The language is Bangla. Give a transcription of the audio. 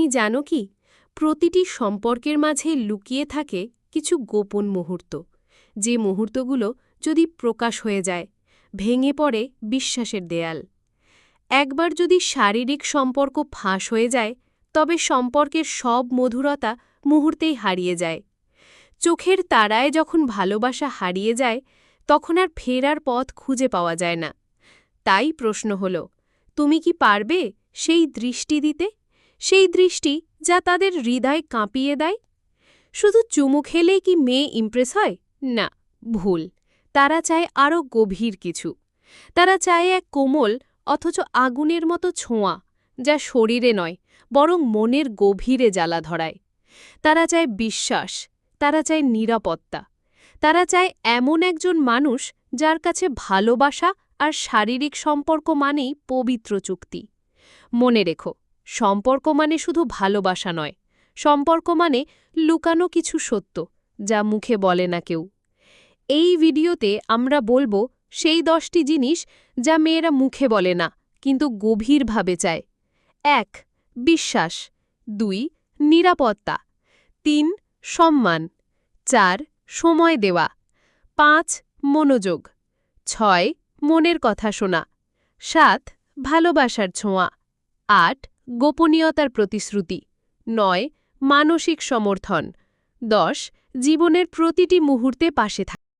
তুমি জানো কি? প্রতিটি সম্পর্কের মাঝে লুকিয়ে থাকে কিছু গোপন মুহূর্ত। যে মুহূর্তগুলো যদি প্রকাশ হয়ে যায়, ভেঙে পড়ে বিশ্বাসের দেয়াল। একবার যদি শারীরিক সম্পর্ক ফাঁস হয়ে যায়, তবে সম্পর্কের সব মধুরতা মুহূর্তেই হারিয়ে যায়। চোখের তারায় যখন ভালোবাসা হারিয়ে যায়, তখন আর ফেরার পথ খুঁজে পাওয়া যায় না। তাই প্রশ্ন হল, তুমি কি পারবে সেই দৃষ্টি দিতে? সেই দৃষ্টি যা তাদের হৃদয় কাঁপিয়ে দেয়? শুধু চুমু খেলেই কি মেয়ে ইমপ্রেস হয়? না, ভুল। তারা চায় আরও গভীর কিছু। তারা চায় এক কোমল অথচ আগুনের মতো ছোঁয়া, যা শরীরে নয়, বরং মনের গভীরে জ্বালা ধরায়। তারা চায় বিশ্বাস, তারা চায় নিরাপত্তা। তারা চায় এমন একজন মানুষ যার কাছে ভালোবাসা আর শারীরিক সম্পর্ক মানেই পবিত্র চুক্তি। মনে রেখো সম্পর্ক মানে শুধু ভালোবাসা নয়, সম্পর্ক মানে লুকানো কিছু সত্য, যা মুখে বলে না কেউ। এই ভিডিওতে আমরা বলব সেই দশটি জিনিস যা মেয়েরা মুখে বলে না, কিন্তু গভীরভাবে চায়। এক, বিশ্বাস। দুই, নিরাপত্তা। তিন, সম্মান। চার, সময় দেওয়া। পাঁচ, মনোযোগ। ছয়, মনের কথা শোনা। সাত, ভালোবাসার ছোঁয়া। আট গোপনীয়তার প্রতিশ্রুতি। নয় মানসিক সমর্থন। দশ জীবনের প্রতিটি মুহূর্তে পাশে থাকা।